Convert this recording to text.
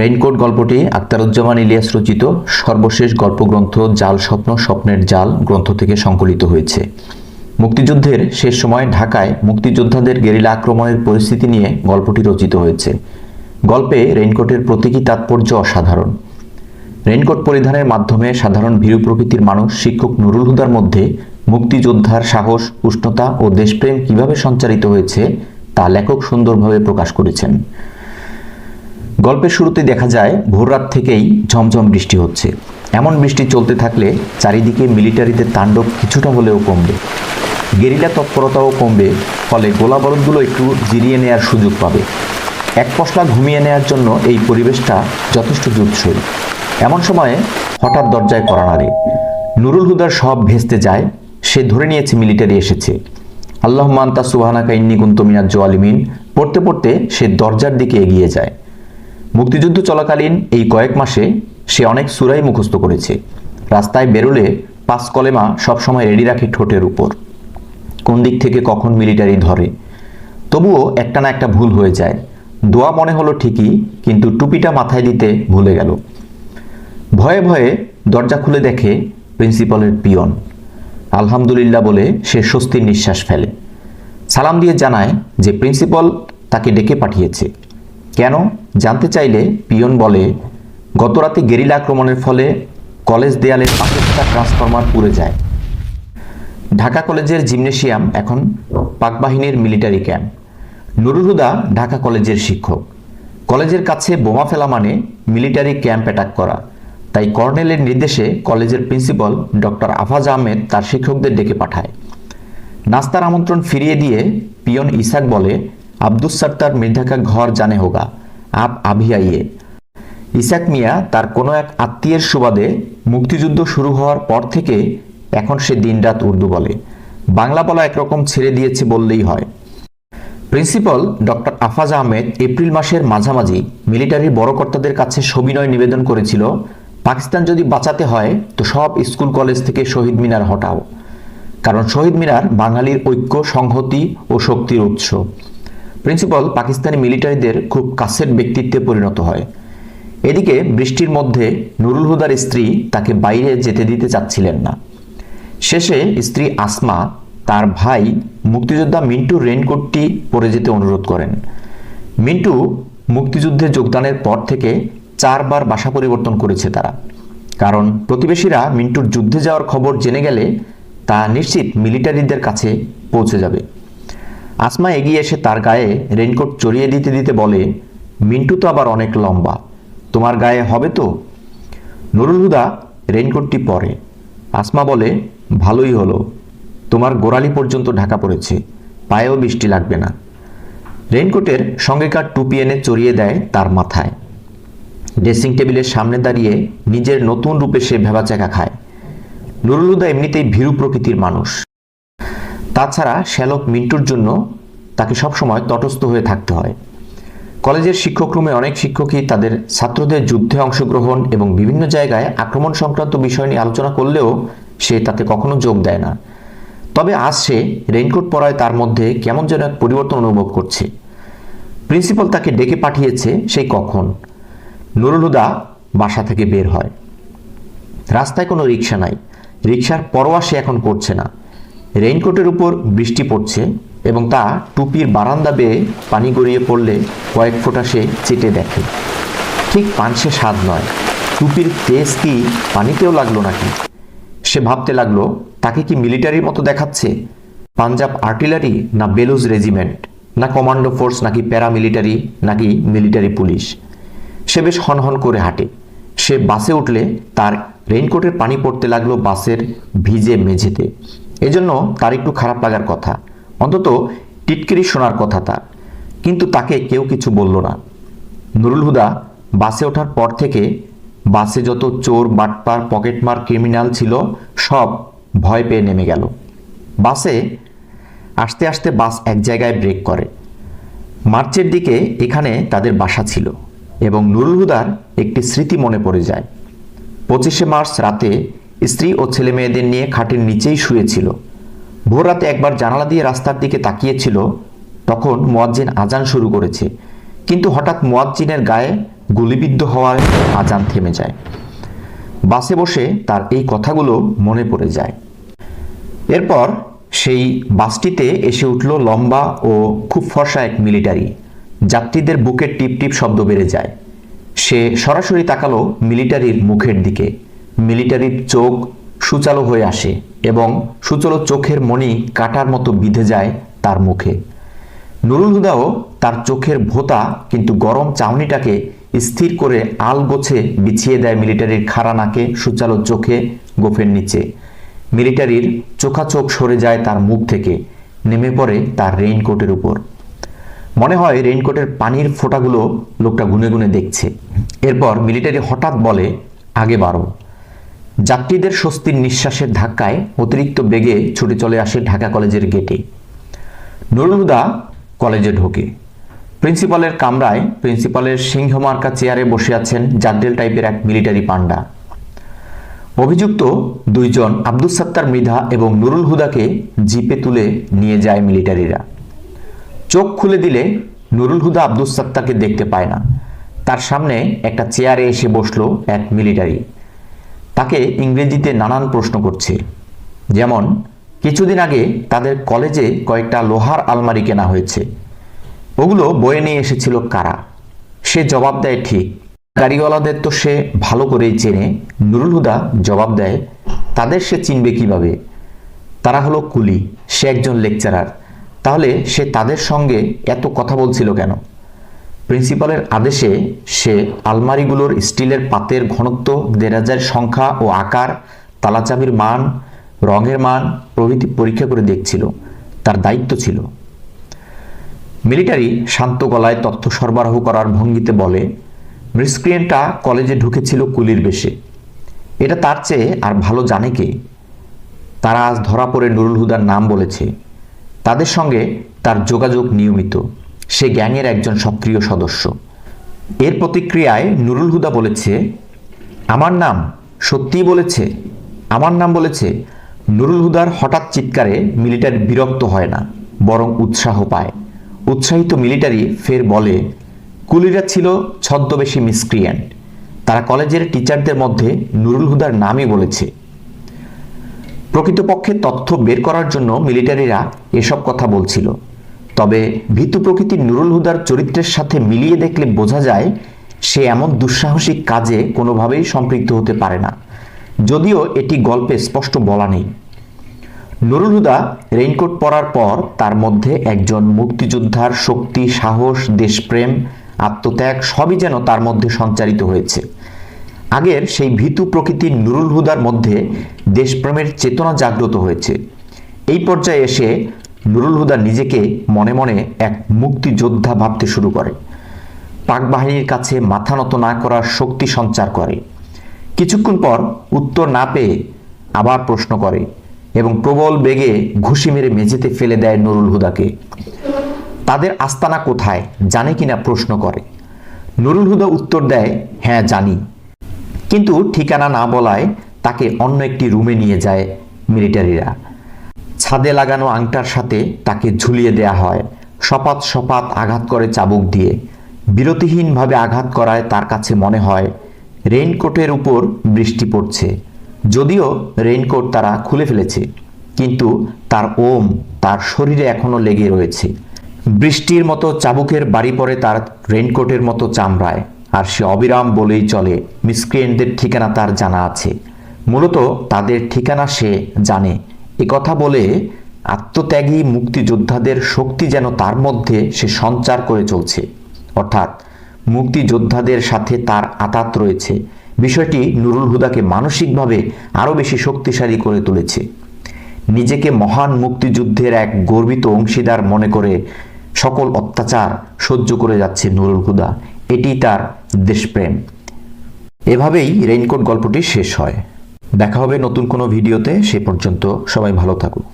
Raincoat গল্পটি আক্তারুজ্জামান ইলিয়াস রচিত সর্বশেষ গল্পগ্রন্থ জাল স্বপ্ন, স্বপ্নের জাল গ্রন্থ থেকে সংকলিত হয়েছে। মুক্তিযুদ্ধের শেষ সময় ঢাকায় মুক্তিযোদ্ধাদের গেরিলা আক্রমণের পরিস্থিতি নিয়ে গল্পটি রচিত হয়েছে। গল্পে রেইনকোটের প্রতীকী তাৎপর্য অসাধারণ। রেইনকোট পরিধানের মাধ্যমে সাধারণ ভীরু প্রকৃতির মানুষ শিক্ষক নুরুল হুদার মধ্যে মুক্তিযোদ্ধার সাহস, উষ্ণতা ও দেশপ্রেম কীভাবে সঞ্চারিত হয়েছে তা লেখক সুন্দরভাবে প্রকাশ করেছেন। গল্পের শুরুতে দেখা যায় ভোররাত থেকেই ঝমঝম বৃষ্টি হচ্ছে। এমন বৃষ্টি চলতে থাকলে চারিদিকে মিলিটারিদের তাণ্ডব কিছুটা হলেও কমবে। গেরিলা তৎপরতাও কমবে, ফলে গোলাবারুদগুলো একটু জিরিয়ে নেয়ার সুযোগ পাবে। এক পশলা ঘুমিয়ে নেয়ার জন্য এই পরিবেশটা যথেষ্ট জুৎসই এমন সময়ে হঠাৎ দরজায় করা নাড়ে। নুরুল হুদার সব ভেস্তে যায়, সে ধরে নিয়েছে মিলিটারি এসেছে। আল্লাহ মান্তা সুবাহানাকা ইন্নি কুন্তমিনাজ জোয়ালিমিন পড়তে পড়তে সে দরজার দিকে এগিয়ে যায়। মুক্তিযুদ্ধ চলাকালীন এই কয়েক মাসে সে অনেক সুরাই মুখস্থ করেছে। রাস্তায় বেরোলে পাঁচ কলেমা সবসময় রেডি রাখে ঠোঁটের উপর। কোন দিক থেকে কখন মিলিটারি ধরে। তবুও একটা না একটা ভুল হয়ে যায়। দোয়া মনে হলো ঠিকই, কিন্তু টুপিটা মাথায় দিতে ভুলে গেল। ভয়ে ভয়ে দরজা খুলে দেখে প্রিন্সিপালের পিয়ন। আলহামদুলিল্লাহ বলে সে স্বস্তির নিঃশ্বাস ফেলে। সালাম দিয়ে জানায় যে প্রিন্সিপাল তাকে ডেকে পাঠিয়েছে। কেন? জানতে চাইলে পিয়ন বলে, গতরাতে গেরিলা আক্রমণের ফলে কলেজ দেয়ালের থাকা ট্রান্সফরমার পুড়ে যায়। ঢাকা কলেজের জিমনেশিয়াম এখন পাকবাহিনীর মিলিটারি ক্যাম্প। নুরুল হুদা ঢাকা কলেজের শিক্ষক। কলেজের কাছে বোমা ফেলা মানে মিলিটারি ক্যাম্প অ্যাটাক করা। তাই কর্নেলের নির্দেশে কলেজের প্রিন্সিপাল ডক্টর আফাজ আহমেদ তার শিক্ষকদের ডেকে পাঠায়। নাস্তার আমন্ত্রণ ফিরিয়ে দিয়ে পিয়ন ইসাক বলে আব্দুস সত্তার মির্ধাকা ঘর জানে হোগা। আপ আভি আইয়ে। ইসাক মিয়া তার কোনো এক আত্মীয়ের সুবাদে মুক্তিযুদ্ধ শুরু হওয়ার পর থেকে এখন সে দিনরাত উর্দু বলে। বাংলা বলা একরকম ছেড়ে দিয়েছে বললেই হয়। Principal doctor Afaz Ahmed April মাসের মাঝামাঝি মিলিটারির বড় কর্তাদের কাছে সবিনয় নিবেদন করেছিল, পাকিস্তান যদি বাঁচাতে হয়, তো সব স্কুল কলেজ থেকে শহীদ মিনার হটাও। কারণ শহীদ মিনার বাঙালির ঐক্য, সংহতি ও শক্তির উৎস। প্রিন্সিপাল পাকিস্তানি মিলিটারিদের খুব কাছের ব্যক্তিত্বে পরিণত হয়। এদিকে বৃষ্টির মধ্যে নুরুল হুদার স্ত্রী তাকে বাইরে যেতে দিতে চাচ্ছিলেন না। শেষে স্ত্রী আসমা, তার ভাই মুক্তিযোদ্ধা মিন্টু রেনকোটটি পরে যেতে অনুরোধ করেন। মিন্টু মুক্তিযুদ্ধে যোগদানের পর থেকে চারবার বাসা পরিবর্তন করেছে তারা। কারণ প্রতিবেশীরা মিন্টুর যুদ্ধে যাওয়ার খবর জেনে গেলে তা নিশ্চিত মিলিটারিদের কাছে পৌঁছে যাবে। আসমা এগিয়ে এসে তার গায়ে রেনকোট চড়িয়ে দিতে দিতে বলে, মিন্টু তো আবার অনেক লম্বা, তোমার গায়ে হবে তো? নুরুল হুদা রেনকোটটি পরে। আসমা বলে, ভালোই হলো, তোমার গোড়ালি পর্যন্ত ঢাকা পড়েছে, পায়েও বৃষ্টি লাগবে না। রেনকোটের সঙ্গেকার টুপি এনে চড়িয়ে দেয় তার মাথায়। ড্রেসিং টেবিলের সামনে দাঁড়িয়ে নিজের নতুন রূপে সে ভেবাচাকা খায়। নুরুল হুদা এমনিতেই ভীরু প্রকৃতির মানুষ। তাছাড়া শ্যালক মিন্টুর জন্য তাকে সবসময় তটস্থ হয়ে থাকতে হয়। কলেজের শিক্ষক রুমে অনেক শিক্ষকই তাদের ছাত্রদের যুদ্ধে অংশগ্রহণ এবং বিভিন্ন জায়গায় আক্রমণ সংক্রান্ত বিষয় নিয়ে আলোচনা করলেও সে তাতে কখনো যোগ দেয় না। তবে আজ সে রেইনকোট পরায় তার মধ্যে কেমন যেন এক পরিবর্তন অনুভব করছে। প্রিন্সিপাল তাকে ডেকে পাঠিয়েছে সেই কখন? নুরুল হুদা বাসা থেকে বের হয়। রাস্তায় কোনো রিক্সা নাই। রিক্সার পরোয়া সে এখন করছে না। রেইনকোটের উপর বৃষ্টি পড়ছে এবং তা টুপির বারান্দা বেয়ে পানি গড়িয়ে পড়লে কয়েক ফোঁটা সে চেটে দেখে। ঠিক পানসে স্বাদ নয়। টুপির তেজ কি পানিতেও লাগল নাকি? সে ভাবতে লাগল, তাকে কি মিলিটারির মতো দেখাচ্ছে? পাঞ্জাব আর্টিলারি না বেলুজ রেজিমেন্ট? না কমান্ডো ফোর্স নাকি প্যারামিলিটারি নাকি মিলিটারি পুলিশ? সে বেশ হনহন করে হাঁটে। সে বাসে উঠলে তার রেইনকোটের পানি পড়তে লাগল বাসের ভিজে মেঝেতে। এজন্য তার একটু খারাপ লাগার কথা। অন্তত টিটকিরি শোনার কথা তার। কিন্তু তাকে কেউ কিছু বলল না। নুরুল হুদা বাসে ওঠার পর থেকে বাসে যত চোর, বাটপার, পকেটমার, ক্রিমিনাল ছিল, সব ভয় পেয়ে নেমে গেল। বাসে আসতে আসতে বাস এক জায়গায় ব্রেক করে। মার্চের দিকে এখানে তাদের বাসা ছিল এবং নুরুল হুদার একটি স্মৃতি মনে পড়ে যায়। পঁচিশে মার্চ রাতে স্ত্রী ও ছেলে মেয়েদের নিয়ে খাটের নিচেই শুয়েছিল। ভোর রাতে একবার জানালা দিয়ে রাস্তার দিকে তাকিয়েছিল, তখন মোয়াজ্জিন আজান শুরু করেছে। কিন্তু হঠাৎ মোয়াজ্জিনের গায়ে গুলিবিদ্ধ হওয়ার আজান থেমে যায়। বাসে বসে তার এই কথাগুলো মনে পড়ে যায়। এরপর সেই বাসটিতে এসে উঠল লম্বা ও খুব ফর্সা এক মিলিটারি। যাত্রীদের বুকের টিপ টিপ শব্দ বেড়ে যায়। সে সরাসরি তাকালো মিলিটারির মুখের দিকে। মিলিটারির চোখ সুচালো হয়ে আসে এবং সুচলো চোখের মণি কাটার মতো বিঁধে যায় তার মুখে। নুরুল হুদাও তার চোখের ভোতা কিন্তু গরম চাউনিটাকে স্থির করে আল গোছে বিছিয়ে দেয় মিলিটারির খাড়া নাকে সুচালো চোখে গোফের নিচে। মিলিটারির চোখাচোখ সরে যায় তার মুখ থেকে, নেমে পড়ে তার রেইনকোটের উপর। মনে হয় রেইনকোটের পানির ফোঁটাগুলো লোকটা গুনে গুনে দেখছে। এরপর মিলিটারি হঠাৎ বলে, আগে বাড়ো। যাত্রীদের স্বস্তির নিঃশ্বাসের ধাক্কায় অতিরিক্ত বেগে ছুটে চলে আসে ঢাকা কলেজের গেটে। নুরুল হুদা কলেজে ঢোকে। প্রিন্সিপালের কামরায় প্রিন্সিপালের সিংহমার্কা চেয়ারে বসে আছেন জাদ্দেল টাইপের এক মিলিটারি পান্ডা অভিযুক্ত দুইজন আব্দুস সাত্তার মৃধা এবং নুরুল হুদাকে জিপে তুলে নিয়ে যায় মিলিটারিরা। চোখ খুলে দিলে নুরুল হুদা আব্দুস সাত্তারকে দেখতে পায় না। তার সামনে একটা চেয়ারে এসে বসল এক মিলিটারি। তাকে ইংরেজিতে নানান প্রশ্ন করছে। যেমন, কিছুদিন আগে তাদের কলেজে কয়েকটা লোহার আলমারি কেনা হয়েছে। ওগুলো বয়ে নিয়ে এসেছিল কারা? সে জবাব দেয় ঠিক। গাড়িওয়ালাদের তো সে ভালো করেই চেনে। নুরুল হুদা জবাব দেয়, তাদের সে চিনবে কীভাবে? তারা হলো কুলি, সে একজন লেকচারার। তাহলে সে তাদের সঙ্গে এত কথা বলছিল কেন? প্রিন্সিপালের আদেশে সে আলমারিগুলোর স্টিলের পাতের ঘনত্ব, দেরাজের সংখ্যা ও আকার তালাচাবির মান, রঙের মান প্রভৃতি পরীক্ষা করে দেখছিল। তার দায়িত্ব ছিল। মিলিটারি শান্ত গলায় তথ্য সরবরাহ করার ভঙ্গিতে বলে, মিসক্রিয়েন্টটা কলেজে ঢুকেছিল কুলির বেশে। এটা তার চেয়ে আর ভালো জানে কে? তারা আজ ধরা পড়ে নুরুল হুদার নাম বলেছে। তাদের সঙ্গে তার যোগাযোগ নিয়মিত। সে গ্যাংয়ের একজন সক্রিয় সদস্য। এর প্রতিক্রিয়ায় নুরুল হুদা বলেছে, আমার নাম সত্যিই বলেছে, আমার নাম বলেছে, নুরুল হুদার হঠাৎ চিৎকারে মিলিটারি বিরক্ত হয় না, বরং উৎসাহ পায়। উৎসাহিত মিলিটারি ফের বলে, কুলিরা ছিল ছদ্মবেশী মিসক্রিয়েন্ট। তারা কলেজের টিচারদের মধ্যে নুরুল হুদার নামই বলেছে। প্রকৃতপক্ষে তথ্য বের করার জন্য মিলিটারিরা এসব কথা বলছিল। তবে ভীতু প্রকৃতির নুরুল হুদার চরিত্রের সাথে মিলিয়ে দেখলে বোঝা যায়, সে এমন দুঃসাহসিক কাজে কোনোভাবেই সম্পৃক্ত হতে পারে না। যদিও এটি গল্পে স্পষ্ট বলা নেই। নুরুল হুদা রেইনকোট পরার পর তার মধ্যে একজন মুক্তিযোদ্ধার শক্তি, সাহস, দেশপ্রেম, আত্মত্যাগ সবই যেন তার মধ্যে সঞ্চারিত হয়েছে। আগের সেই ভীতু প্রকৃতির নুরুল হুদার মধ্যে দেশপ্রেমের চেতনা জাগ্রত হয়েছে। এই পর্যায়ে এসে নুরুল হুদা নিজেকে মনে মনে এক মুক্তিযোদ্ধা ভাবতে শুরু করে। পাক বাহিনীর কাছে মাথা নত না করার শক্তি সঞ্চার করে। কিছুক্ষণ পর উত্তর না পেয়ে আবার প্রশ্ন করে এবং প্রবল বেগে ঘুষি মেরে মেঝেতে ফেলে দেয় নুরুল হুদাকে। তাদের আস্তানা কোথায়, জানে কিনা প্রশ্ন করে। নুরুল হুদা উত্তর দেয় হ্যাঁ জানি। কিন্তু ঠিকানা না বলায় তাকে অন্য একটি রুমে নিয়ে যায় মিলিটারিরা। ছাদে লাগানো আংটার সাথে তাকে ঝুলিয়ে দেয়া হয়। সপাত সপাত আঘাত করে চাবুক দিয়ে। বিরতিহীনভাবে আঘাত করায় তার কাছে মনে হয়, রেইনকোটের উপর বৃষ্টি পড়ছে। যদিও রেইনকোট তারা খুলে ফেলেছে, কিন্তু তার ওম তার শরীরে এখনও লেগে রয়েছে। বৃষ্টির মতো চাবুকের বাড়ি পড়ে তার রেইনকোটের মতো চামড়ায়, আর সে অবিরাম বলেই চলে মিসক্রিয়েন্টদের ঠিকানা তার জানা আছে। মূলত তাদের ঠিকানা সে জানে। এ কথা বলে আত্মত্যাগী মুক্তিযোদ্ধাদের শক্তি যেন তার মধ্যে সে সঞ্চার করে চলছে। অর্থাৎ মুক্তিযোদ্ধাদের সাথে তার আতাত রয়েছে। বিষয়টি নুরুল হুদাকে মানসিকভাবে আরও বেশি শক্তিশালী করে তুলেছে। নিজেকে মহান মুক্তিযুদ্ধের এক গর্বিত অংশীদার মনে করে সকল অত্যাচার সহ্য করে যাচ্ছে নুরুল হুদা। এটি তার দেশপ্রেম। এভাবেই রেইনকোট গল্পটি শেষ হয়। দেখা হবে নতুন কোনো ভিডিওতে। সে পর্যন্ত সবাই ভালো থাকুক